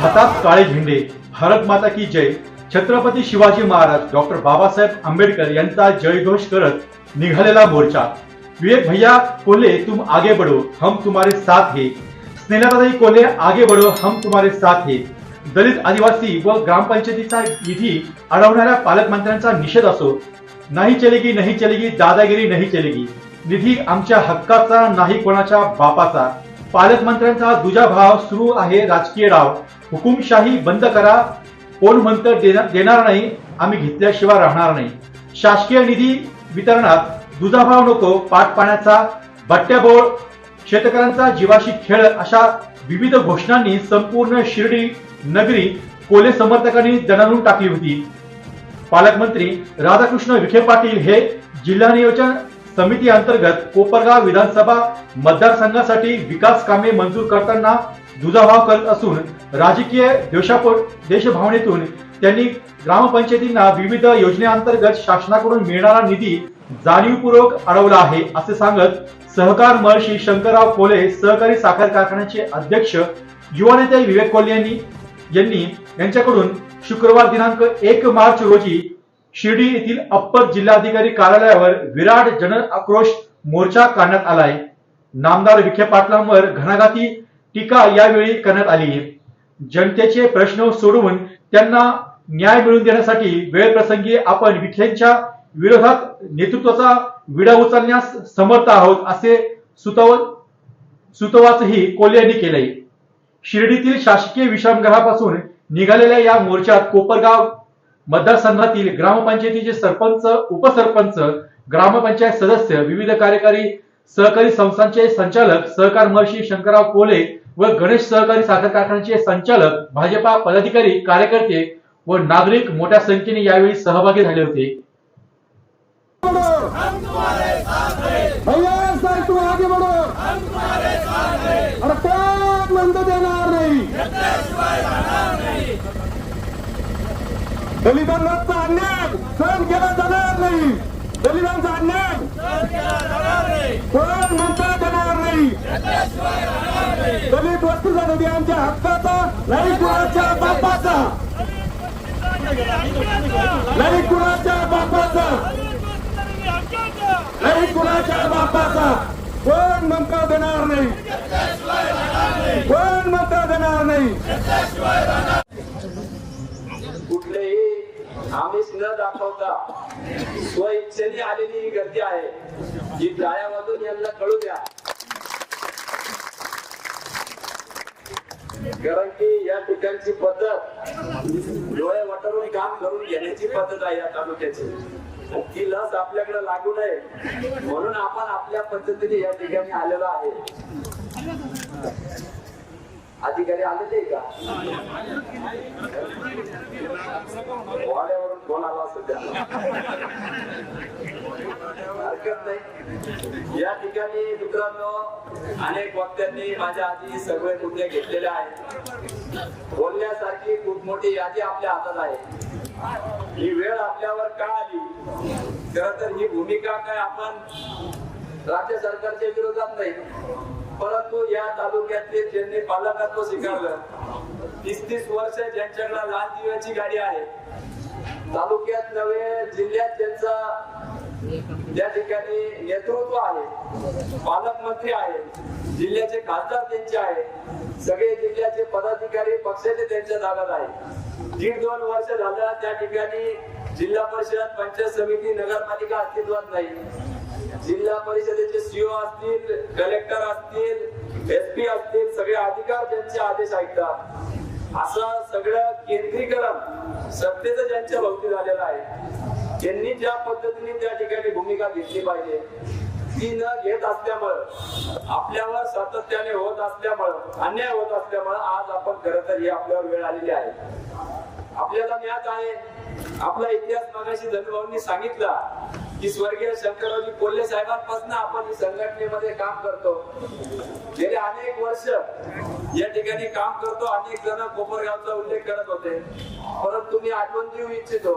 हातात काळे झेंडे भारत माता की जय. छत्रपती शिवाजी महाराज डॉक्टर बाबासाहेब आंबेडकर यांचा जयघोष करत निघालेला मोर्चा. विवेक भैया कोले तुम आगे बढ़ो हम तुम्हारे साथ हे. स्नेहलाताई कोले आगे बढ़ो हम तुम्हारे साथ हे. दलित आदिवासी व ग्रामपंचायतीचा निधी अडवणाऱ्या पालकमंत्र्यांचा निषेध असो. नाही चलेगी नाही चलेगी दादागिरी नाही चलेगी. निधी आमच्या हक्काचा नाही कोणाच्या बापाचा. पालकमंत्र्यांचा दुजा भाव सुरू आहे राजकीय डाव. हुकुमशाही बंद करा. कोण म्हणतं देणार देणार नाही आम्ही घेतल्याशिवाय राहणार नाही. शासकीय निधी वितरणात दुजाभाव नको पाठ पाण्याचा बट्ट्याबोळ शेतकऱ्यांचा जीवाशी खेळ अशा विविध घोषणांनी संपूर्ण शिर्डी नगरी कोले समर्थकांनी दणानून टाकली होती. पालकमंत्री राधाकृष्ण विखे पाटील हे जिल्हा नियोजन समिती अंतर्गत कोपरगाव विधानसभा मतदारसंघासाठी विकास कामे मंजूर करताना दुजाभाव करत असून राजकीय देशापोट देशभावनेतून त्यांनी ग्रामपंचायतींना विविध योजनेअंतर्गत शासनाकडून मिळणारा निधी जाणीवपूर्वक अडवला आहे असे सांगत सहकार महर्षी शंकरराव कोले सहकारी साखर कारखान्याचे अध्यक्ष युवा नेते विवेक कोल्हे यांनी यांनी यांच्याकडून शुक्रवार दिनांक एक मार्च रोजी शिर्डी येथील अप्पर जिल्हाधिकारी कार्यालयावर विराट जन आक्रोश मोर्चा काढण्यात आलाय. नामदार विखे पाटलांवर घणाघाती टीका यावेळी करण्यात आली जनतेचे प्रश्न सोडवून त्यांना न्याय मिळवून देण्यासाठी वेळप्रसंगी आपण विखेंच्या विरोधात नेतृत्वाचा विडा उचलण्यास समर्थ आहोत असे सुतव सुतवाचही कोल्हे यांनी केलंय. शिर्डीतील शासकीय विश्रामगृहापासून निघालेल्या या मोर्चात कोपरगाव मतदारसंघातील ग्रामपंचायतीचे सरपंच उपसरपंच ग्रामपंचायत सदस्य विविध कार्यकारी सहकारी संस्थांचे संचालक सहकार महर्षी शंकरराव कोले व गणेश सहकारी साखर कारखान्याचे संचालक भाजपा पदाधिकारी कार्यकर्ते व नागरिक मोठ्या संख्येने यावेळी सहभागी झाले होते. देणार नाही? दलितांचा अन्याय सहन केला जाणार नाही. दलितांचा अन्याय कोण म्हणता देणार नाही. दलित वस्तूचा नदी आमच्या हक्काचा नाही कुणाच्या बापाचा. नाही कुणाच्या बापाचा. नाही कुणाच्या बापाचा. कोण म्हणता देणार नाही. कोण म्हणता देणार नाही. आम्हीच न दाखवता स्वइच्छेने आलेली ही गर्दी आहे. जी टाळ्या वाजून यांना कळू द्या. कारण की या ठिकाणची पद्धत डोळे वटरून काम करून घेण्याची पद्धत आहे या तालुक्याची. ती लस आपल्याकडे लागू नये म्हणून आपण आपल्या पद्धतीने या ठिकाणी आलेलो आहे. अधिकारी आलेले का? वाड्यावरून कोण आला सध्या हरकत नाही. या ठिकाणी मित्रांनो अनेक वक्त्यांनी माझ्या आधी सगळे मुद्दे घेतलेले आहेत. बोलण्यासारखी खूप मोठी यादी आपल्या हातात आहे. ही वेळ आपल्यावर का आली? खर तर ही भूमिका काय आपण राज्य सरकारच्या विरोधात नाही. परंतु या तालुक्यातले ज्यांनी पालकत्व स्वीकारलं तीस तीस वर्ष ज्यांच्याकडे लाल दिव्याची गाडी आहे तालुक्यात नव्हे जिल्ह्यात त्यांचा त्या ठिकाणी नेतृत्व आहे पालकमंत्री आहे जिल्ह्याचे खासदार त्यांचे आहे सगळे जिल्ह्याचे पदाधिकारी पक्षाचे त्यांच्या ताब्यात आहे. दीड दोन वर्ष झालं त्या ठिकाणी जिल्हा परिषद पंचायत समिती नगरपालिका अस्तित्वात नाही. जिल्हा परिषदेचे सीओ असतील कलेक्टर असतील एसपी असतील सगळे अधिकार त्यांचे आदेश ऐकतात. असं सगळं केंद्रीकरण सत्तेचं ज्यांच्या भोवती झालेलं आहे त्यांनी ज्या पद्धतीने त्या ठिकाणी भूमिका घेतली पाहिजे ती न घेत असल्यामुळं आपल्यावर सातत्याने होत असल्यामुळं अन्याय होत असल्यामुळं आज आपण खरं तर ही आपल्यावर वेळ आलेली आहे. आपल्याला ज्ञात आहे. आपला इतिहास मागाशी धनुभाऊंनी सांगितला की स्वर्गीय शंकररावजी कोल्हे साहेबांपासून आपण संघटनेमध्ये काम करतो. गेले अनेक वर्ष या ठिकाणी काम करतो. अनेक जण कोपरगावचा उल्लेख करत होते. परंतु मी आठवण देऊ इच्छितो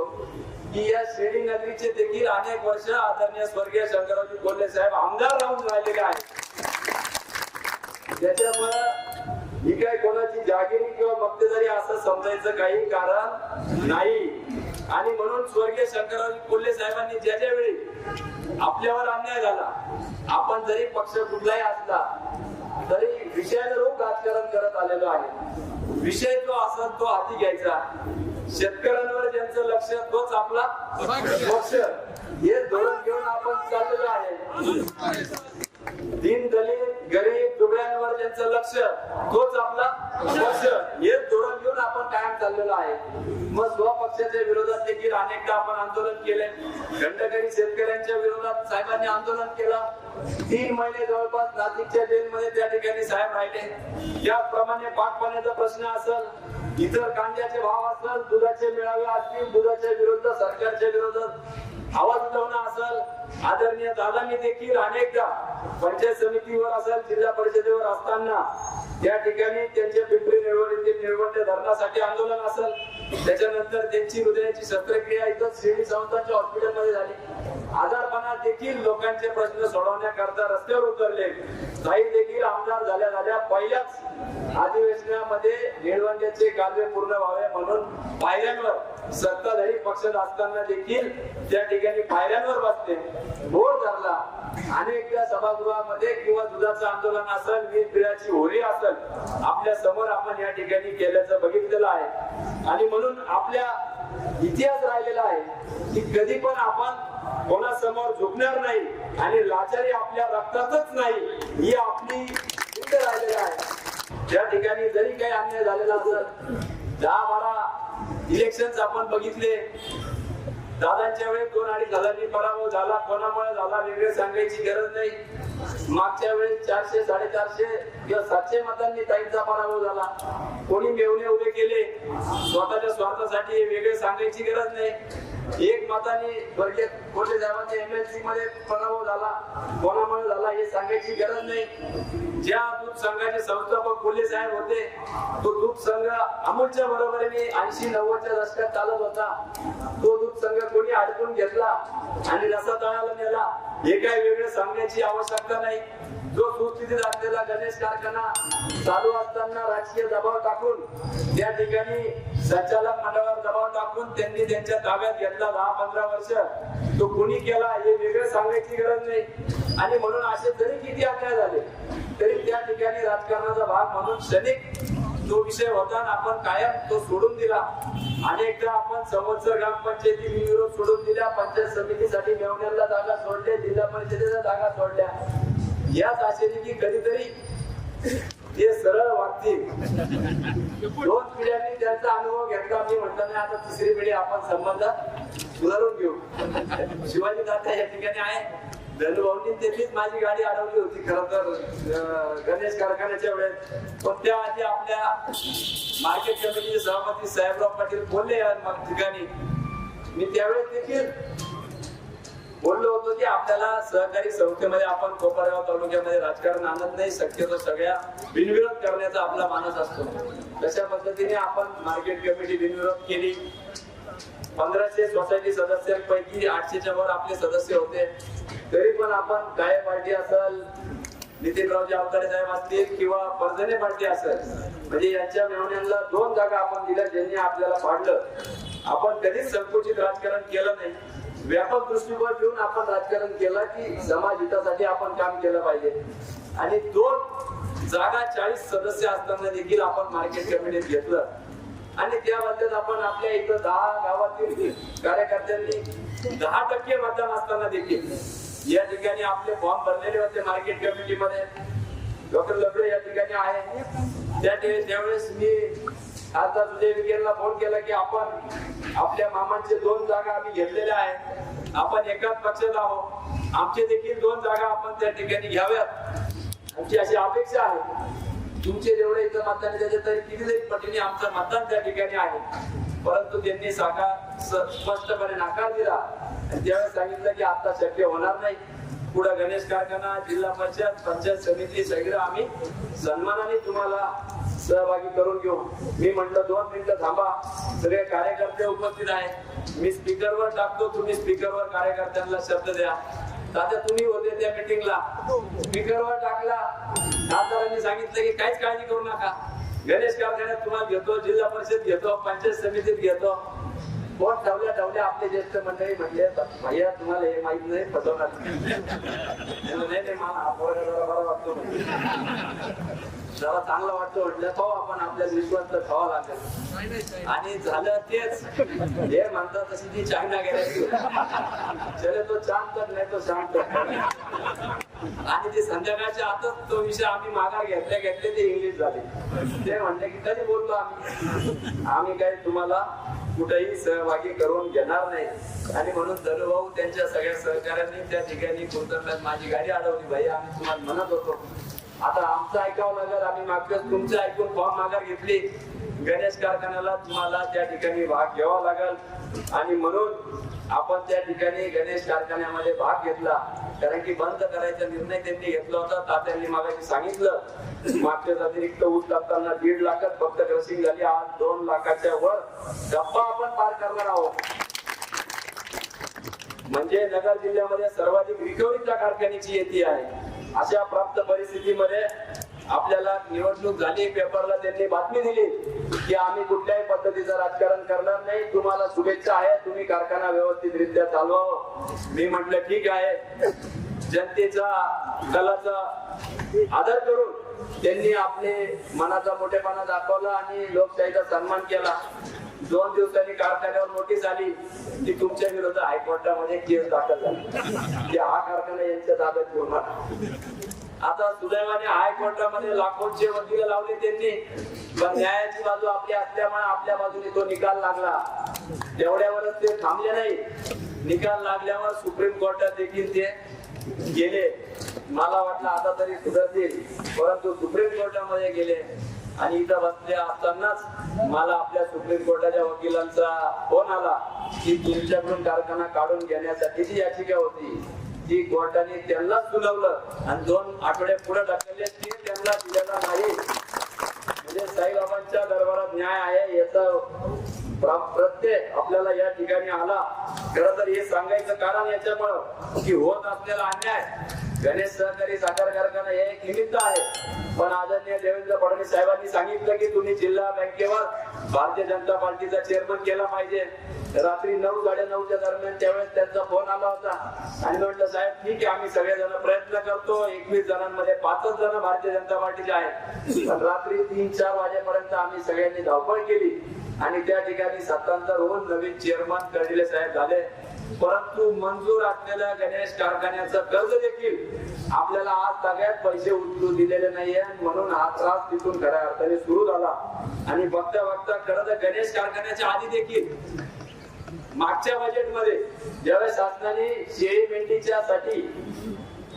की या श्रेणी नगरीचे देखील अनेक वर्ष आदरणीय स्वर्गीय शंकररावजी कोल्हे साहेब आमदार राहून राहिलेले आहेत. त्याच्यामुळं ही काय कोणाची जागिरी किंवा मक्तेदारी असं समजायचं काही कारण नाही. आणि म्हणून स्वर्गीय शंकरराव कोल्हे साहेबांनी ज्या ज्या वेळी आपल्यावर अन्याय झाला आपण जरी पक्ष कुठलाही असला तरी विषयानुरूप राजकारण करत आलेलो आहे. विषय जो असेल तो हाती घ्यायचा. शेतकऱ्यांवर ज्यांचं लक्ष तोच आपला पक्ष. हे धोरण घेऊन आपण चाललेलो आहे. दिन दलित गरीब दुबळ्यांवर ज्यांचं लक्ष. तोच आपला पक्ष. हे धोरण घेऊन आपण कायम चाललेलो आहे. मग स्वपक्षाच्या विरोधात देखील अनेकदा आपण आंदोलन केले घंटकरी शेतकऱ्यांच्या विरोधात साहेबांनी आंदोलन केलं. तीन महिने जवळपास नाशिकच्या जेलमध्ये त्या ठिकाणी साहेब राहिले. त्याचप्रमाणे पाटपाण्याचा प्रश्न असेल इतर कांद्याचे भाव असल दुधाचे मेळावे असतील दुधाच्या विरुद्ध सरकारच्या विरोधात आवाज उठवणं असेल आदरणीय दादांनी देखील अनेकदा पंचायत समितीवर असेल जिल्हा परिषदेवर असताना त्या ठिकाणी त्यांच्या पिंपरी निवडणुकीत निवडणुकीच्या धरणासाठी आंदोलन असेल. त्याच्यानंतर त्यांची हृदयाची शस्त्रक्रिया इथं शिर्डी संस्थांच्या हॉस्पिटलमध्ये झाली. आजारपणा देखील लोकांचे प्रश्न सोडवण्याकरता रस्त्यावर उतरले. काही देखील आमदार झाल्या झाल्या पहिल्याच अधिवेशनामध्ये निळवंड्याचे कालवे पूर्ण व्हावे म्हणून पायऱ्यांवर सत्ताधारी पक्ष असताना देखील त्या ठिकाणी पायऱ्यांवर बसते बोर धरला. अनेकदा सभागृहामध्ये किंवा दुधाचं आंदोलन असेल वीज बिलाची होळी असेल आपल्यासमोर आपण या ठिकाणी केल्याचं बघितलेलं आहे. आणि म्हणून आपल्या इतिहास राहिलेला आहे की कधी पण आपण कोणासमोर झुकणार नाही आणि लाचारी आपल्या रक्तातच नाही ही आपली जिद्द राहिलेली आहे. त्या ठिकाणी जरी काही अन्याय झालेला असेल दहा बारा इलेक्शन आपण बघितले दादांच्या वेळेस दोन अडीच हजारांनी पराभव झाला कोणामुळे झाला वेगळे सांगायची गरज नाही. मागच्या वेळेस चारशे साडेचारशे किंवा सातशे मतांनी ताईंचा पराभव झाला. कोणी मेवणे उभे केले स्वतःच्या स्वार्थासाठी वेगळे सांगायची गरज नाही. एक मताने वर्गे कोटे साहेबांच्या एमएलसी मध्ये पराभव झाला कोणामुळे झाला हे सांगायची गरज नाही. ज्या दूध संघाचे संस्थापक कोल्हे साहेब होते तो दूध संघ अमूलच्या बरोबरीने ऐंशी नव्वदच्या दशकात चालत होता. तो दूध संघ कोणी अडकून घेतला आणि रसा तळाला नेला हे काही वेगळं सांगण्याची आवश्यकता नाही. जो सुस्थितीत असलेला गणेश कारखाना चालू असताना राजकीय दबाव टाकून त्या ठिकाणी संचालक मंडळावर दबाव टाकून त्यांनी त्यांच्या ताब्यात घेतला दहा पंधरा वर्ष. तो कुणी केला हे वेगळं सांगायची गरज नाही. आणि म्हणून असे जरी किती अन्याय झाले तरी त्या ठिकाणी राजकारणाचा भाग म्हणून क्षणिक तो विषय होता आणि आपण कायम तो सोडून दिला. अनेकदा आपण संवत्सर ग्रामपंचायती विरोध सोडून दिल्या पंचायत समितीसाठी मेवण्याला जागा सोडल्या जिल्हा परिषदेला जागा सोडल्या. याच आशेने की कधीतरी ते सरळ वागतील. दोन पिढ्यांनी त्यांचा अनुभव घेतला. मी म्हटलं नाही आता तिसरी पिढी आपण संबंध सुधारून घेऊ. शिवाजी दादा या ठिकाणी आहे. धनुभाऊंनी त्यांनीच माझी गाडी अडवली होती खर तर गणेश कारखान्याच्या वेळेस. पण त्या आधी आपल्या मार्केट कमिटीचे सभापती साहेबराव पाटील बोलले या ठिकाणी. मी त्यावेळेस देखील बोललो होतो की आपल्याला सहकारी संस्थेमध्ये आपण कोपरगाव तालुक्यामध्ये राजकारण आणत नाही शक्यतो सगळ्या बिनविरोध करण्याचा आपला मानस असतो. तशा पद्धतीने आपण मार्केट कमिटी बिनविरोध केली. पंधराशे सोसायटी सदस्यांपैकी आठशेच्या वर आपले सदस्य होते. तरी पण आपण काय पार्टी असेल नितीनरावजी अवतारे साहेब असतील किंवा परजने पार्टी असेल म्हणजे यांच्या मेहण्यांना दोन जागा आपण दिल्या ज्यांनी आपल्याला पाडलं. आपण कधीच संकुचित राजकारण केलं नाही. व्यापक दृष्टिकोन ठेवून आपण राजकारण केलं की समाज हितासाठी आपण काम केलं पाहिजे. आणि दोन जागा चाळीस सदस्य असताना देखील आपण मार्केट कमिटीत घेतलं. आणि त्याबद्दल आपण आपल्या इथं दहा गावातील कार्यकर्त्यांनी दहा टक्के मतदान असताना देखील या ठिकाणी आपले फॉर्म भरलेले होते मार्केट कमिटीमध्ये. डॉक्टर लबडे या ठिकाणी आहे. त्या त्यावेळेस मी आता सुजय विकेला फोन केला की आपण आपल्या मामांचे दोन जागा आम्ही घेतलेल्या आहेत. आपण एकाच पक्षात आहोत. आमचे देखील दोन जागा आपण त्या ठिकाणी घ्याव्यात. आमची अशी अपेक्षा आहे. तुमचे जेवढे इथं मतदान त्याच्या तरी कितीतरी पटीने आमचं मतदान त्या ठिकाणी आहे. परंतु त्यांनी साकार स्पष्टपणे नकार दिला. आणि त्यावेळेस सांगितलं की आता शक्य होणार नाही. पुढे गणेश कारखाना जिल्हा परिषद पंचायत समिती सगळं आम्ही सन्मानाने तुम्हाला सहभागी करून घेऊ. मी म्हंटल दोन मिनिटं थांबा. सगळे कार्यकर्ते उपस्थित आहेत. मी स्पीकरवर टाकतो. तुम्ही स्पीकरवर कार्यकर्त्यांना शब्द द्या. दादा तुम्ही होते त्या मिटिंगला स्पीकरवर टाकला. खासदारांनी सांगितलं की काहीच काळजी करू नका. गणेश कारखान्यात तुम्हाला घेतो जिल्हा परिषद घेतो पंचायत समितीत घेतो. कोण ठेवल्या ठेवल्या आपले ज्येष्ठ मंडळी म्हणले भैया तुम्हाला हे माहीत नाही फसवणार नाही मला वाटतो. जरा चांगला वाटतो म्हटलं तो आपण आपल्या विश्वास तर खावा लागेल. आणि झालं तेच. हे म्हणतात तशी ती चायना गेल्याची चले तो शांत तर नाही तो शांत. आणि ते संध्याकाळच्या आतच तो विषय आम्ही माघार घेतल्या घेतले ते इंग्लिश झाले. ते म्हणले की कधी बोललो आम्ही. आम्ही काही तुम्हाला कुठेही सहभागी करून घेणार नाही. आणि म्हणून भाऊ त्यांच्या सगळ्या सहकाऱ्यांनी त्या ठिकाणी कोणत्या माझी गाडी अडवली. भाई आम्ही तुम्हाला म्हणत होतो आता आमचं ऐकावं लागेल आम्ही मागच्या तुमचं ऐकून फॉर्म माघार घेतली. गणेश कारखान्याला तुम्हाला त्या ठिकाणी भाग घ्यावा लागेल. आणि म्हणून आपण त्या ठिकाणी गणेश कारखान्यामध्ये भाग घेतला. कारण की बंद करायचा निर्णय त्यांनी घेतला होता. तात्यांनी मागाशी सांगितलं. मागच्याच अतिरिक्त ऊस लागताना दीड लाखात फक्त क्रसिंग झाली. आज दोन लाखाच्या वर गप्पा आपण पार करणार आहोत. म्हणजे नगर जिल्ह्यामध्ये सर्वाधिक रिकव्हरीच्या कारखान्याची येते आहे. अशा प्राप्त परिस्थितीमध्ये आपल्याला निवडणूक झाली पेपरला त्यांनी बातमी दिली की आम्ही कुठल्याही पद्धतीचं राजकारण करणार नाही. तुम्हाला शुभेच्छा आहे तुम्ही कारखाना व्यवस्थितरित्या चालवा मी म्हटलं ठीक आहे. जनतेचा कलाचा आदर करून त्यांनी आपले मनाचा मोठेपणा दाखवला आणि लोकशाहीचा सन्मान केला. दोन दिवसांनी कारखान्यावर नोटीस आली की तुमच्या विरुद्ध हायकोर्टामध्ये केस दाखल झाली. की हा कारखाना यांच्या ताब्यात होणार आता सुदैवाने हायकोर्टामध्ये लाखोंचे वकील लावले त्यांनी. पण न्यायाची बाजू आपली असल्यामुळे आपल्या बाजूने तो निकाल लागला. तेवढ्यावरच ते थांबले नाही. निकाल लागल्यावर सुप्रीम कोर्टात देखील ते गेले. मला वाटलं आता तरी सुधारतील. परंतु सुप्रीम कोर्टामध्ये गेले. आणि इथं बसले असतानाच मला आपल्या सुप्रीम कोर्टाच्या वकिलांचा फोन आला की तुमच्याकडून कारखाना काढून घेण्यासाठी जी याचिका होती ती कोर्टाने त्यांना सुनावलं आणि दोन आठवडे पुढे ढकलले ती त्यांना दिलेला नाही. म्हणजे साईबाबांच्या दरबारात न्याय आहे याचा प्रत्यय आपल्याला या ठिकाणी आला. खरं तर हे सांगायचं कारण याच्यामुळं की होत असलेला अन्याय गणेश सहकारी साखर कारखाना हे एक निमित्त आहे. पण आदरणीय देवेंद्र फडणवीस साहेबांनी सांगितलं की तुम्ही जिल्हा बँकेवर भारतीय जनता पार्टीचा चेअरमन केला पाहिजे. रात्री नऊ साडे नऊच्या दरम्यान त्यावेळेस त्यांचा फोन आला होता. आणि म्हटलं साहेब ठीक आहे आम्ही सगळेजण प्रयत्न करतो. एकवीस जणांमध्ये पाचच जण भारतीय जनता पार्टीचे आहेत. पण रात्री तीन चार वाजेपर्यंत आम्ही सगळ्यांनी धावपळ केली. आणि त्या ठिकाणी सत्तांतर होऊन नवीन चेअरमन कर्डिले साहेब झाले. परंतु मंजूर असलेल्या गणेश कारखान्याचं कर्ज देखील आपल्याला आज सगळ्यात पैसे उचलू दिलेले नाहीये म्हणून हा त्रास तिथून खऱ्या अर्थाने सुरू झाला. आणि बघता बघता खरं तर गणेश कारखान्याच्या आधी देखील मागच्या बजेटमध्ये ज्यावेळेस शासनाने शेळी मेंढीच्या साठी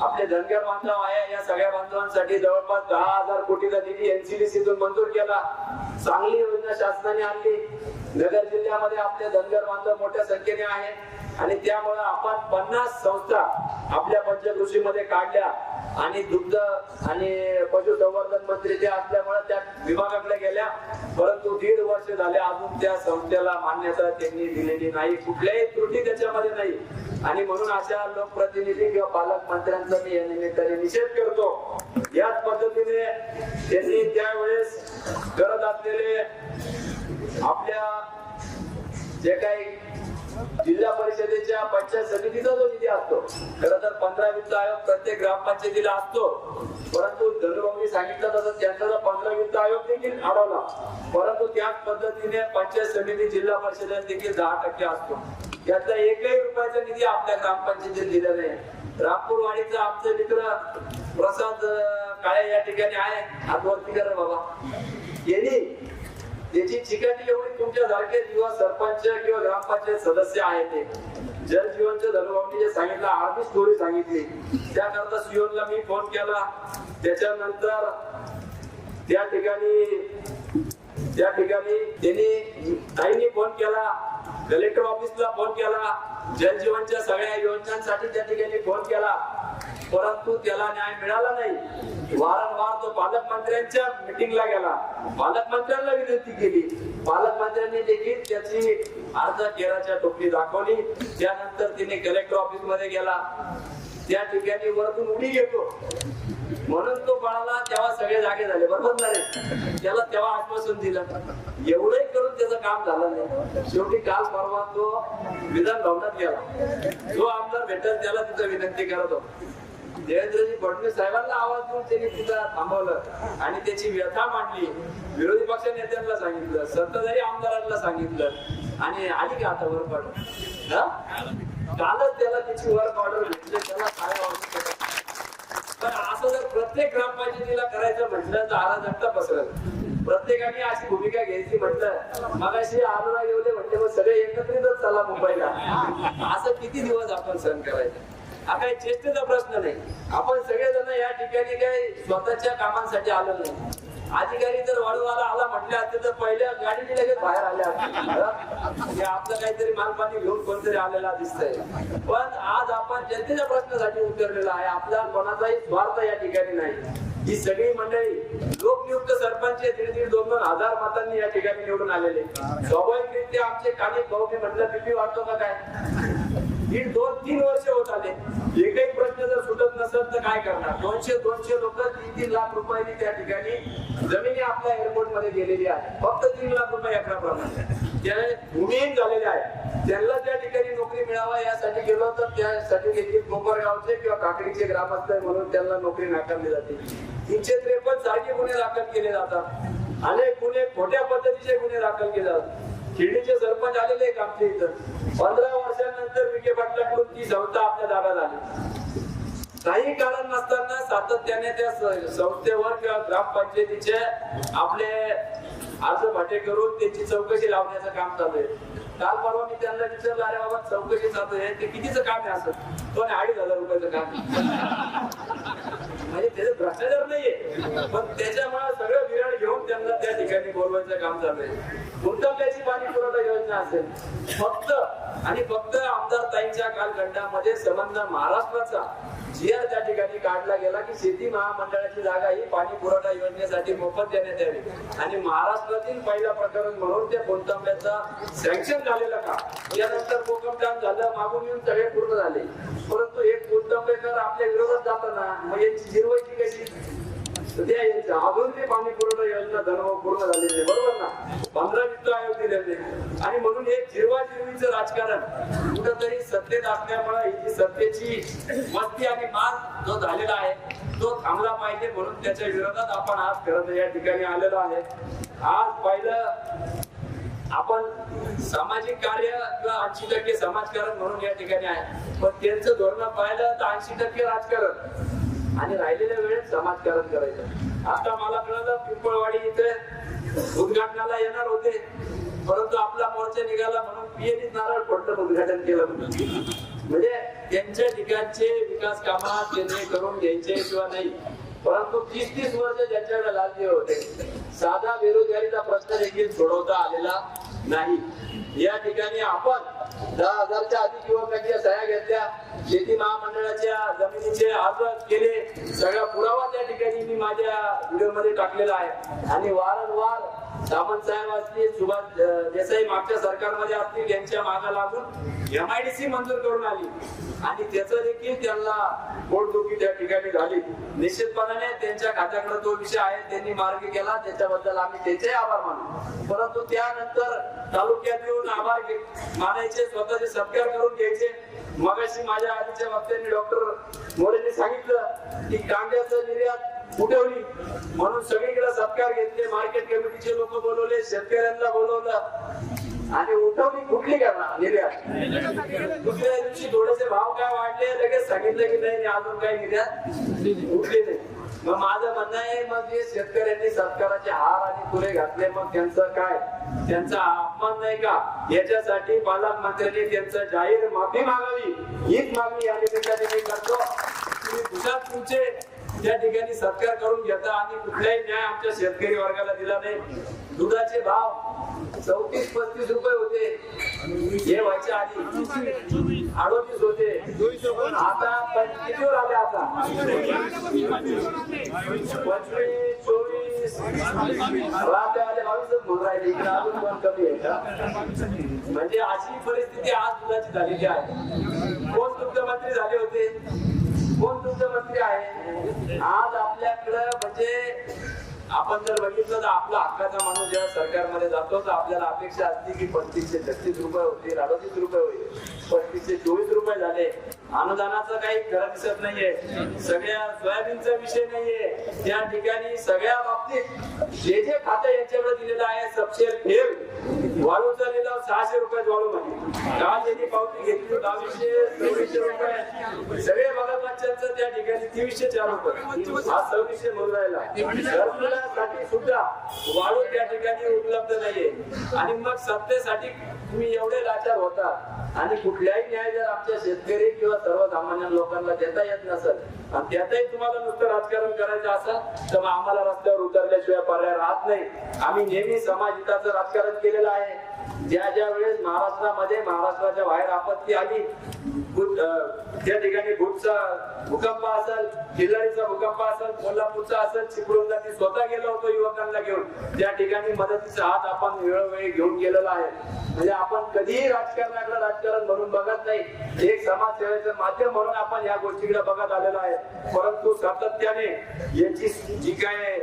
आपले धनगर बांधव आहे या सगळ्या बांधवांसाठी जवळपास दहा हजार कोटीचा निधी एनसीडीसीतून मंजूर केला. चांगली योजना शासनाने आणली. नगर जिल्ह्यामध्ये आपले धनगर बांधव मोठ्या संख्येने आहेत. आणि त्यामुळे आपण पन्नास संस्था आपल्या पंचकृषीमध्ये काढल्या आणि दुग्ध आणि पशुसंवर्धन मंत्री त्या असल्यामुळे त्या विभागाकडे गेल्या. परंतु दीड वर्ष झाले अजून त्या संस्थेला मान्यता त्यांनी दिलेली नाही. कुठल्याही त्रुटी त्याच्यामध्ये नाही. आणि म्हणून अशा लोकप्रतिनिधी किंवा पालकमंत्र्यांचा मी या निमित्ताने निषेध करतो. याच पद्धतीने त्यांनी त्यावेळेस करत असलेले आपल्या जे काही जिल्हा परिषदेच्या पंचायत समितीचा जो निधी असतो खर तर पंधरा वित्त आयोग प्रत्येक ग्रामपंचायतीला असतो. परंतु धनुभाऊनी सांगितलं तसं त्यांचा पंधरा वित्त आयोग देखील अडवला. परंतु त्याच पद्धतीने पंचायत समिती जिल्हा परिषदेत देखील दहा टक्के असतो. त्यातला एकही रुपयाचा निधी आपल्या ग्रामपंचायतीत दिला नाही. रामपूर वाडीचा आमचे मित्र प्रसाद काळे या ठिकाणी आहे. हात वरती करा बाबा. यांनी त्याची चिकाटी एवढी तुमच्या सारखे किंवा सरपंच किंवा ग्रामपंचायत सदस्य आहेत ते. जल जीवनच्या धनुभावनी जे सांगितलं आर्मी स्टोरी सांगितली. त्याकरता सिओनला मी फोन केला. त्याच्यानंतर त्या ठिकाणी त्या ठिकाणी त्यांनी ताईंनी फोन केला. कलेक्टर ऑफिसला फोन केला. जल जीवनच्या सगळ्या योजनांसाठी त्या ठिकाणी फोन केला. परंतु त्याला न्याय मिळाला नाही. वारंवार तो पालकमंत्र्यांच्या मिटिंगला गेला. पालकमंत्र्यांना विनंती केली. पालकमंत्र्यांनी देखील त्याची अर्ज केराच्या टोपली दाखवली. त्यानंतर तिने कलेक्टर ऑफिसमध्ये गेला. त्या ठिकाणी वरतून उडी घेतो म्हणून तो बाळाला तेव्हा सगळे जागे झाले. बरोबर नाही त्याला तेव्हा आश्वासन दिलं. एवढंही करून त्याचं काम झालं नाही. शेवटी काल परवा तो विधान भवनात गेला. जो आमदार भेटत त्याला तिथं विनंती करत होता. देवेंद्रजी फडणवीस साहेबांना आवाज देऊन त्यांनी तिथं थांबवलं. आणि त्याची व्यथा मांडली. विरोधी पक्ष नेत्यांना सांगितलं. सत्ताधारी आमदारांना सांगितलं. आणि आली का आता वर पाडून? कालच त्याला त्याची वर ऑर्डर भेटले त्याला काय तर पण असं जर प्रत्येक ग्रामपंचायतीला करायचं म्हटलं तर अराजकता पसरत प्रत्येकाने अशी भूमिका घ्यायची म्हटलं. मगाशी आरोला येऊले म्हटले मग सगळे एकत्रितच चला मुंबईला. असं किती दिवस आपण सहन करायचं? हा काही चेष्टेचा प्रश्न नाही. आपण सगळेजण या ठिकाणी काही स्वतःच्या कामांसाठी आलो नाही. अधिकारी जर वाळूवाला आला म्हटले असते तर पहिल्या गाडीने लगेच बाहेर आल्या असते. आपलं काहीतरी मालपाणी घेऊन कोणतरी आलेला दिसतंय. पण आज आपण जनतेच्या प्रश्नासाठी उतरलेला आहे. आपला कोणाचाही स्वार्थ या ठिकाणी नाही. ही सगळी मंडळी लोकनियुक्त सरपंच दीड दीड दोन दोन हजार मतांनी या ठिकाणी निवडून आलेले. स्वाभाविकरित्या आमचे काही भाऊ मी म्हटलं बीपी वाटतो का काय? ही दोन तीन वर्ष होत आले. एकही प्रश्न जर सुटत नसेल तर काय करणार? दोनशे दोनशे लोक तीन तीन लाख रुपयांनी त्या ठिकाणी जमिनी आपल्या एअरपोर्टमध्ये गेलेली आहे फक्त तीन लाख रुपये अकरा प्रमाणे त्या भूमिहीन झालेले आहेत. त्यांना त्या ठिकाणी नोकरी मिळावा यासाठी गेलो तर त्यासाठी देखील कोपरगावचे किंवा काकडीचे ग्रामस्थ म्हणून त्यांना नोकरी नाकारली जाते. तीनशे त्रेपन्न सारखे गुन्हे दाखल केले जातात. अनेक गुन्हे खोट्या पद्धतीचे गुन्हे दाखल केले जातात. शिर्डीचे सरपंच आलेले आहेत आमच्या इथं. पंधरा वर्षांनंतर विखे पाटलाकडून ती संस्था आपल्या ताब्यात आली. काही कारण नसताना सातत्याने त्या संस्थेवर किंवा ग्रामपंचायतीचे आपले अर्ज भाटे करून त्याची चौकशी लावण्याचं काम चालू आहे. काल परवा मी त्यांना विचारलं अरे बाबा चौकशी चालू आहे. ते कितीचं काम आहे असं? तो अडीच हजार रुपयाचं काम म्हणजे त्याचं भ्रष्टाचार नाहीये. पण त्याच्यामुळे सगळं विराड घेऊन त्यांना त्या ठिकाणी बोलवायचं काम चालू आहे गुंतवल्याची पाणी पुरवठा योजना असेल फक्त आणि फक्त आमदार ताईंच्या कालखंडामध्ये संबंध महाराष्ट्राचा जिया त्या ठिकाणी काढला गेला की शेती महामंडळाची जागा ही पाणी पुरवठा योजनेसाठी मोफत देण्यात यावी. आणि महाराष्ट्रातील पहिला प्रकरण म्हणून त्या कोणतांब्याचा सँक्शन झालेलं का? यानंतर कोकम डॅम झालं मागून येऊन सगळे पूर्ण झाले. परंतु एक कोणतांबेकर आपल्या विरोधात जाताना मग यांची कशी तर त्या यांचं अजून ते पाणी पुरवठा योजना धर्म पूर्ण झालेली आहे बरोबर ना? पंधरा वित्त आयोग दिले होते. आणि म्हणून हे जिरवा जिरवीचं राजकारण कुठंतरी सत्तेत असल्यामुळे ही जी सत्तेची मस्ती आणि मान जो झालेला आहे तो थांबला पाहिजे म्हणून त्याच्या विरोधात आपण आज खरं या ठिकाणी आलेलो आहे. आज पहिलं आपण सामाजिक कार्य किंवा ऐंशी टक्के समाजकारण म्हणून या ठिकाणी आहे. पण त्यांचं धोरण पाहिलं तर ऐंशी टक्के राजकारण. आणि राहिलेल्या वेळेत समाजकारण करायचं. आता मला कळलं पिंपळवाडी इथे उद्घाटनाला येणार होते. परंतु आपला मोर्चा निघाला म्हणून पीएनी नारळ फोडलं उद्घाटन केलं म्हणून. म्हणजे त्यांच्या ठिकाणचे विकास कामात त्यांनी करून घ्यायचे किंवा नाही. परंतु तीस तीस वर्ष ज्यांच्याकडे लालजी होते साधा बेरोजगारीचा प्रश्न देखील सोडवता आलेला. नाही. या ठिकाणी आपण दहा हजारच्या अधिक युवकांच्या सह्या घेतल्या. शेती महामंडळाच्या जमिनीचे अर्ज केले. सगळा पुरावा त्या ठिकाणी मी माझ्या व्हिडिओमध्ये टाकलेला आहे. आणि वारंवार सामंत साहेब असतील सुभाष देसाई मागच्या सरकारमध्ये असतील यांच्या मागा लागून एमआयडीसी मंजूर करून आली. आणि त्याचं देखील त्यांना पोटदुखी त्या ठिकाणी झाली. निश्चितपणाने त्यांच्या खात्याकडे तो विषय आहे त्यांनी मार्ग केला त्याच्याबद्दल आम्ही त्यांचे आभार मानू. परंतु त्यानंतर तालुक्यात येऊन आभार मानायचे स्वतःचे सत्कार करून घ्यायचे. मगाशी माझ्या आधीच्या वक्त्यांनी डॉक्टर मोरेंनी सांगितलं की कांद्याचं निर्यात उठवली म्हणून सगळीकडे सत्कार घेतले मार्केट कमिटीचे लोक बोलवले शेतकऱ्यांना बोलवलं. आणि उठवली कुठली करणार? निर्यात दुसऱ्या दिवशी थोडेसे भाव काय वाढले लगेच सांगितलं की नाही अजून काही निर्यात उठली नाही. मग माझं म्हणणं आहे मग जे शेतकऱ्यांनी सत्काराचे हार आणि तुरे घातले मग त्यांचं काय? त्यांचा अपमान नाही का? याच्यासाठी पालकमंत्र्यांनी त्यांचं जाहीर माफी मागावी. हीच मागणी या निमित्ताने मी करतो. तुम्ही तुमचे त्या ठिकाणी सत्कार करून घेता आणि कुठलाही न्याय आमच्या शेतकरी वर्गाला दिला नाही. दुधाचे भाव चौतीस पस्तीस रुपये होते. हे व्हायच्या आधी अडोतीस होते. आता कितीवर आले आता. पंचवीस चोवीस आले बावीसच म्हणून राहिले. अजून पण कमी आहे का? म्हणजे अशी परिस्थिती आज दुधाची झालेली आहे. कोण मुख्यमंत्री झाले होते? कोण तुमचे मंत्री आहे? आज आपल्याकडं म्हणजे आपण जर बघितलं तर आपला हक्काचा माणूस जेव्हा सरकारमध्ये जातो तर आपल्याला अपेक्षा असते की पस्तीसशे छत्तीस रुपये होतील अडतीस रुपये होईल. पस्तीसशे चोवीस रुपये झाले. अनुदानाचं काही खरं दिसत नाहीये. सगळ्या सोयाबीनचा विषय नाहीये. त्या ठिकाणी सगळ्या बाबतीत जे जे खातं यांच्याकडे दिलेलं आहे सबशेर फेर वाळूचा लिलाव सहाशे रुपयात वाळू मध्ये काल त्यांनी पावती घेतली? बावीसशे सव्वीसशे रुपये. सगळे बागाबादच्यांचं त्या ठिकाणी तेवीसशे चार रुपये. हा सव्वीसशे म्हणून राहिला. साठी सुद्धा वाळू त्या ठिकाणी उपलब्ध नाहीये. आणि मग सत्तेसाठी तुम्ही एवढे लाचार होता. आणि कुठलाही न्याय जर आमच्या शेतकरी किंवा सर्वसामान्य लोकांना देता येत नसेल आणि त्यातही तुम्हाला नुसतं राजकारण करायचं असेल तर मग आम्हाला रस्त्यावर उतरल्याशिवाय पर्याय राहत नाही. आम्ही नेहमी समाज हिताचं राजकारण केलेलं आहे. ज्या ज्या वेळेस महाराष्ट्रामध्ये महाराष्ट्राच्या बाहेर आपत्ती आली त्या ठिकाणी भूटचा भूकंप असेल किल्लारीचा भूकंप असेल कोल्हापूरचा असेल चिपळूणला ती स्वतः गेलो होतो युवकांना घेऊन. त्या ठिकाणी मदतीचा हात आपण वेळोवेळी घेऊन गेलेला आहे. म्हणजे आपण कधीही राजकारणाकडे राजकारण म्हणून बघत नाही. एक समाजसेवेचं माध्यम म्हणून आपण या गोष्टीकडे बघत आलेलो आहे. परंतु सातत्याने याची जी काय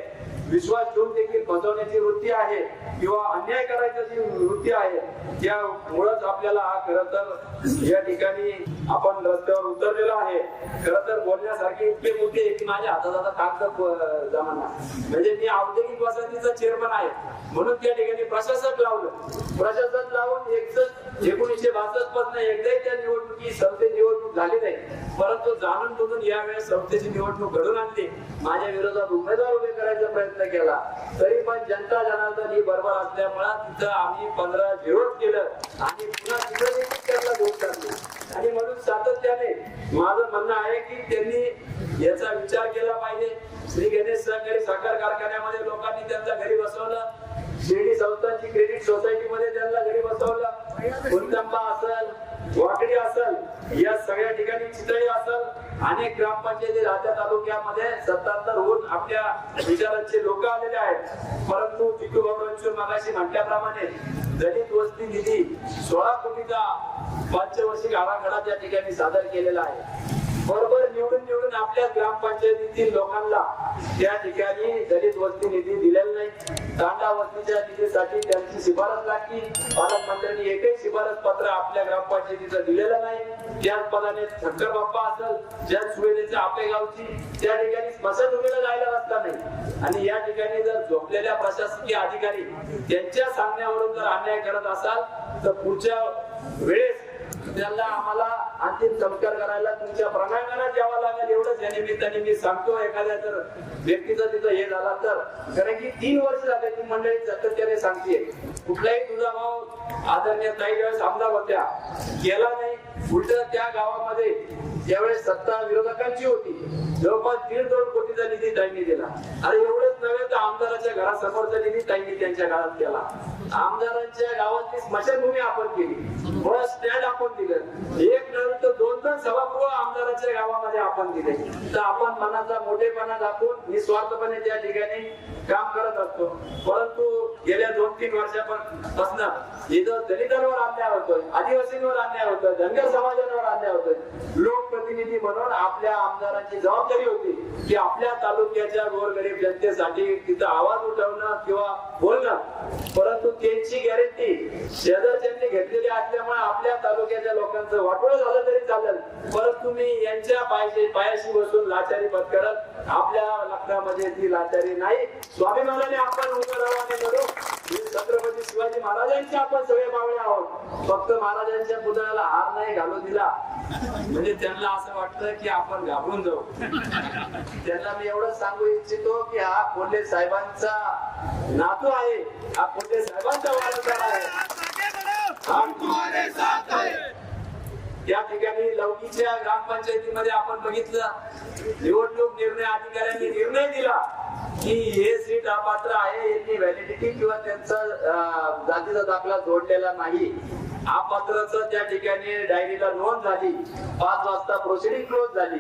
विश्वास ठेवून देखील फसवण्याची वृत्ती आहे किंवा अन्याय करायची जी वृत्ती आहे. त्यामुळेच आपल्याला हा खर तर या ठिकाणी आपण रस्त्यावर उतरलेलो आहे. खर तर बोलण्यासारखे इतके मुद्दे आहे की माझ्या हातात आता कागद जमाना म्हणजे मी औद्योगिक वसाहतीचा चेअरमन आहे. म्हणून त्या ठिकाणी प्रशासक लावलं. प्रशासक लावून एकसष्ट एकोणीसशे बासष्टपासून एकदाही त्या निवडणुकी संस्थे निवडणूक झाली नाही. परंतु जाणून बुजून यावेळेस संस्थेची निवडणूक घडून आणली. माझ्या विरोधात उमेदवार उभे करायचा प्रयत्न केला. तरी पण जनता जनार्दन ही बरोबर असल्यामुळे तिथं आम्ही पंधरा विरोध केलं आणि पुन्हा तिथं देखील त्यांना वोट टाकले. आणि म्हणून सातत्याने माझं म्हणणं आहे की त्यांनी याचा विचार केला पाहिजे. श्री गणेश सहकारी साखर कारखान्यामध्ये लोकांनी त्यांना घरी बसवलं. शिर्डी संस्थांची क्रेडिट सोसायटी मध्ये त्यांना घरी बसवलं. कुंदंबा असल वाकडी असल या सगळ्या ठिकाणी चितळी असल अनेक ग्रामपंचायती राज्या तालुक्यामध्ये. सत्तांतरहून आपल्या विचारांचे लोक आलेले आहेत. परंतु जितू रणचूर मागाशी म्हटल्याप्रमाणे दलित वस्ती निधी सोळा कोटीचा पंचवर्षिक आराखडा त्या ठिकाणी सादर केलेला आहे. बरोबर निवडून निवडून आपल्या ग्रामपंचायतीतील लोकांना त्या ठिकाणी दलित वस्ती निधी दिलेला नाही. तांडा वस्तीच्या निधीसाठी त्यांची शिफारस लागली. पालकमंत्र्यांनी एकही शिफारस पत्र आपल्या ग्रामपंचायतीचं दिलेलं नाही. त्याच पदाने शंकर बाप्पा असेल ज्या सुवेदेच्या आपेगावची त्या ठिकाणी स्मशानभूमीला जायला रस्ता नाही. आणि या ठिकाणी जर झोपलेल्या प्रशासकीय अधिकारी त्यांच्या सांगण्यावरून जर अन्याय करत असाल तर पुढच्या वेळेस त्याला आम्हाला अंतिम संस्कार करायला तुमच्या प्रणांगणात यावं लागेल एवढंच या निमित्ताने मी सांगतो एखाद्या जर व्यक्तीचा तिथं हे झाला तर. कारण की तीन वर्ष झाले ती मंडळी सातत्याने सांगते कुठलाही तुझा भाऊ आदरणीय ताई वेळेस आमदार होत्या गेला नाही उलट त्या गावामध्ये ज्यावेळेस सत्ता विरोधकांची होती जवळपास दीड दोन कोटीचा निधी त्यांनी दिला. आणि एवढंच नव्हे तर आमदाराच्या घरासमोरचा निधी त्यांनी त्यांच्या काळात केला. आमदारांच्या गावातली स्मशानभूमी आपण केली. बस स्टँड आपण दिलं. एक नव्हे तर दोन दोन सभागृह आमदाराच्या गावामध्ये आपण दिले. तर आपण मनाचा मोठेपणा दाखवून निस्वार्थपणे त्या ठिकाणी काम करत असतो. परंतु गेल्या दोन तीन वर्षापासून इथं दलितांवर अन्याय होतोय आदिवासींवर अन्याय होतोय धनगर समाजांवर अन्याय होतोय. लोक लोकप्रतिनिधी म्हणून आपल्या आमदारांची जबाबदारी होती की आपल्या तालुक्याच्या गोरगरीब जनतेसाठी तिथं आवाज उठवणं किंवा बोलणं. परंतु त्यांची गॅरंटी शेजारच्यांनी घेतलेली असल्यामुळे आपल्या तालुक्याच्या लोकांचं वाटोळ झालं तरी चालेल. परंतु मी यांच्या पायाशी पायाशी बसून लाचारी पत्करत आपल्या लग्नामध्ये ती लाचारी नाही. स्वाभिमानाने आपण उभं राहू छत्रपती शिवाजी महाराजांचे आपण सगळे मावळे आहोत. फक्त महाराजांच्या पुतळ्याला हार नाही घालू दिला. म्हणजे त्यांना असं वाटतं की आपण घाबरून जाऊ. त्यांना मी एवढं सांगू इच्छितो की हा कोल्हे साहेबांचा नातू आहे. हा कोल्हे साहेबांचा वारसदार आहे. या ठिकाणी लौकीच्या ग्रामपंचायतीमध्ये आपण बघितलं. निवडणूक निर्णय अधिकाऱ्यांनी निर्णय दिला की हे सीट अपात्र आहे यांनी व्हॅलिडिटी किंवा त्यांचा जातीचा दाखला जोडलेला नाही. अपात्रच त्या ठिकाणी डायरीला नोंद झाली. पाच वाजता प्रोसिडिंग क्लोज झाली.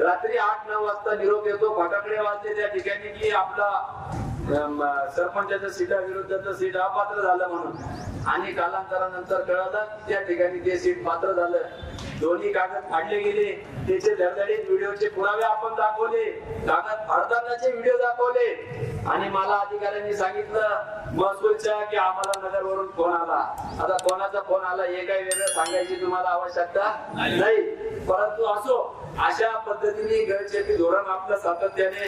रात्री आठ नऊ वाजता निरोप येतो. फटाकडे वाजले त्या ठिकाणी की आपला सरपंचाच्या सीटा विरुद्धचं सीट अपात्र झालं म्हणून. आणि कालांतरानंतर कळलं त्या ठिकाणी ते सीट पात्र झालं. दोन्ही कागद फाडले गेले. त्याचे धडधडीत व्हिडिओचे पुरावे आपण दाखवले. कागद फाडतानाचे व्हिडिओ दाखवले. आणि मला अधिकाऱ्यांनी सांगितलं महसूलच्या की आम्हाला नगरवरून फोन आला. आता कोणाचा फोन आला हे काही वेगळं सांगायची तुम्हाला आवश्यकता नाही. परंतु असो अशा पद्धतीने गळचेपी धोरण आपलं सातत्याने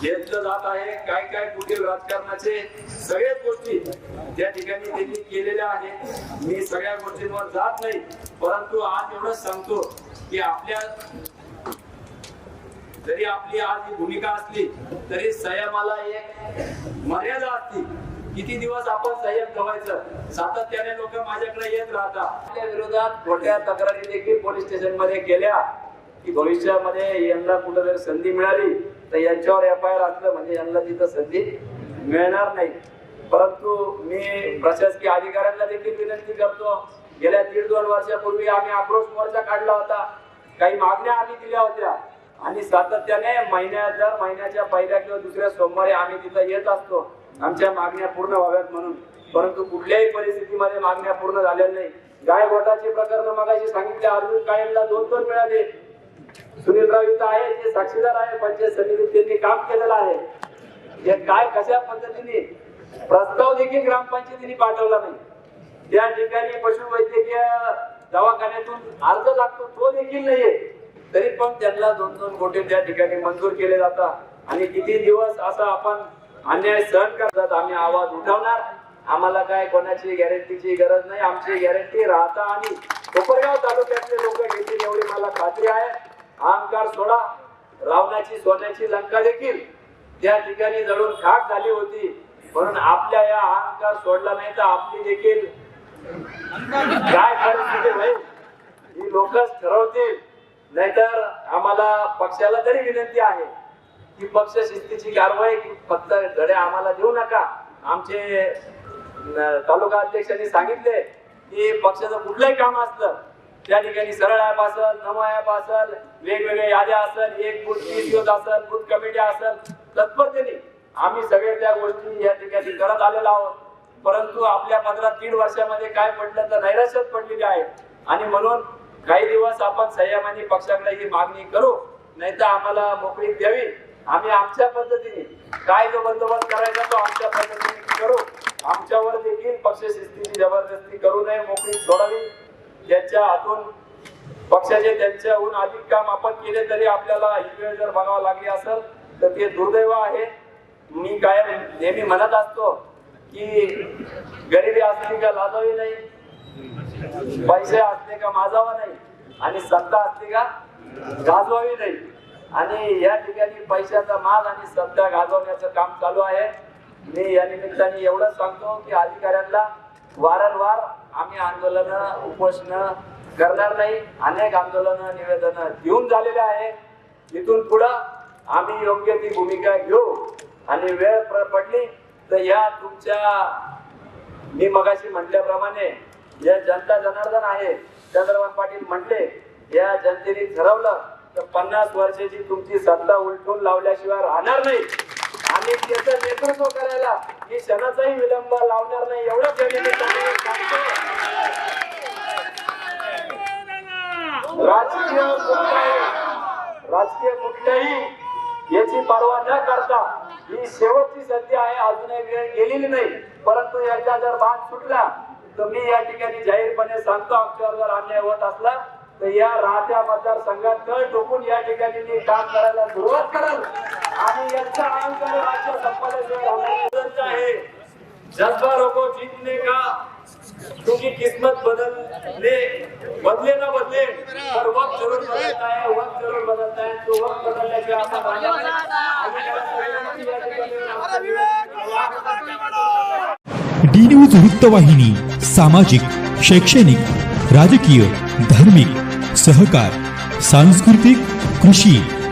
घेतलं जात आहे. काय काय कुटील राजकारणाचे सगळ्याच गोष्टी त्या ठिकाणी त्यांनी केलेल्या आहेत. मी सगळ्या गोष्टींवर जात नाही परंतु आज एवढंच सांगतो की आपल्या जरी आपली आज ही भूमिका असली तरी संयमाला एक मर्यादा असती. किती दिवस आपण संयम ठेवायचं सातत्याने लोक माझ्याकडे येत राहतात. आपल्या विरोधात खोट्या तक्रारी देखील पोलीस स्टेशनमध्ये केल्या. की भविष्यामध्ये यांना कुठं जर संधी मिळाली तर यांच्यावर एफ आय आर असलं म्हणजे यांना तिथं संधी मिळणार नाही. परंतु मी प्रशासकीय अधिकाऱ्यांना देखील विनंती करतो गेल्या दीड दोन वर्षापूर्वी आम्ही आक्रोश मोर्चा काढला होता. काही मागण्या आम्ही दिल्या होत्या. आणि सातत्याने महिन्या दर महिन्याच्या पहिल्या किंवा दुसऱ्या सोमवारी आम्ही तिथं येत असतो. आमच्या मागण्या पूर्ण व्हाव्यात म्हणून. परंतु कुठल्याही परिस्थितीमध्ये मागण्या पूर्ण झाल्या नाही. गाय गोटाची प्रकरण मगाशी सांगितले अर्जुन कायमला दोन दोन मिळाले सुनील रावीचं आहे ते साक्षीदार आहे पंचायत समितीत त्यांनी काम केलेलं आहे हे काय कशा पद्धतीने प्रस्ताव देखील ग्रामपंचायतीने पाठवला नाही. त्या ठिकाणी पशुवैद्यकीय दवाखान्यातून अर्ज लागतो तो देखील नाहीये. तरी पण त्यांना दोन दोन कोटी त्या ठिकाणी मंजूर केले जातात. आणि किती दिवस असा आपण अन्याय सहन करतात आम्ही आवाज उठवणार. आम्हाला काय कोणाची गॅरंटीची गरज नाही आमची गॅरंटी राहता आणि कोपरगाव तालुक्यातले लोक घेतील एवढी मला खात्री आहे. अहंकार सोडा. रावणाची सोन्याची लंका देखील त्या ठिकाणी जळून खाक झाली होती. म्हणून आपल्या या अहंकार सोडला नाही तर आपली देखील काय परिस्थिती होईल? ही लोकच ठरवतील. नाहीतर आम्हाला पक्षाला तरी विनंती आहे की पक्ष शिस्तीची कारवाई फक्त घडे आम्हाला देऊ नका. आमचे तालुका अध्यक्षांनी सांगितले की पक्षाचं कुठलंही काम असलं त्या ठिकाणी सरळ ऍप असेल नमो ऍप असल वेगवेगळ्या याद्या असेल एक बूथ तीस दिवस असेल बूथ कमिटी असल तत्परतेने आम्ही सगळे त्या गोष्टी या ठिकाणी करत आलेलो आहोत. परंतु आपल्या पंधरा तीन वर्षामध्ये काय पडलं तर नैराश्यात पडलेली आहे. आणि म्हणून काही दिवस आपण संयमाने पक्षाकडे ही मागणी करू नाही तर आम्हाला मोकळी द्यावी. आम्ही आमच्या पद्धतीने काय जो बंदोबस्त करायचा तो आमच्या पद्धतीने करू. आमच्यावर देखील पक्ष शिस्तीची जबरदस्ती करू नये मोकळी सोडावी. त्यांच्या हातून पक्षाचे त्यांच्याहून अधिक काम आपण केले तरी आपल्याला ही वेळ जर बघावा लागली असेल तर ते दुर्दैव आहे. मी काय नेहमी म्हणत असतो की गरिबी असली का लाजावी नाही पैसे असले का माजावा नाही आणि सत्ता असली का गाजवावी नाही. आणि या ठिकाणी पैशाचा माल आणि सत्ता गाजवण्याचं काम चालू आहे. मी या निमित्ताने एवढंच सांगतो की अधिकाऱ्यांना वारंवार आम्ही आंदोलन उपोषण करणार नाही. अनेक आंदोलन निवेदन देऊन झालेले आहे. इथून पुढं आम्ही योग्य ती भूमिका घेऊ आणि वेळ पडली तर या तुमच्या मी मगाशी म्हटल्याप्रमाणे या जनता जनार्दन आहे. चंद्रकांत पाटील म्हटले या जनतेने ठरवलं तर पन्नास वर्षाची तुमची सत्ता उलटून लावल्याशिवाय राहणार नाही. आणि त्याचं नेतृत्व करायला ही क्षणाचाही विलंब लावणार नाही एवढंच राजकीय राजकीय कुठल्याही याची पर्वा न करता ही शेवटची संधी आहे अजूनही वेळ गेलेली नाही. परंतु याचा जर भाग सुटला तर मी या ठिकाणी जाहीरपणे सांगतो आमच्यावर जर अन्याय होत असला तर या राहत्या मतदारसंघात तळ टोकून या ठिकाणी मी काम करायला सुरुवात करेल. आणि यांचा अहंकार राज्य संपल्याशिवाय. आहे जज्बा रोको जीतने का क्योंकि किस्मत बदलने बदले ना बदले पर वक्त जरूर बदलता है वक्त जरूर बदलता है तो वक्त बदलने के नाही. डी न्यूज वृत्तवाहिनी सामाजिक शैक्षणिक राजकीय धार्मिक सहकार सांस्कृतिक कृषी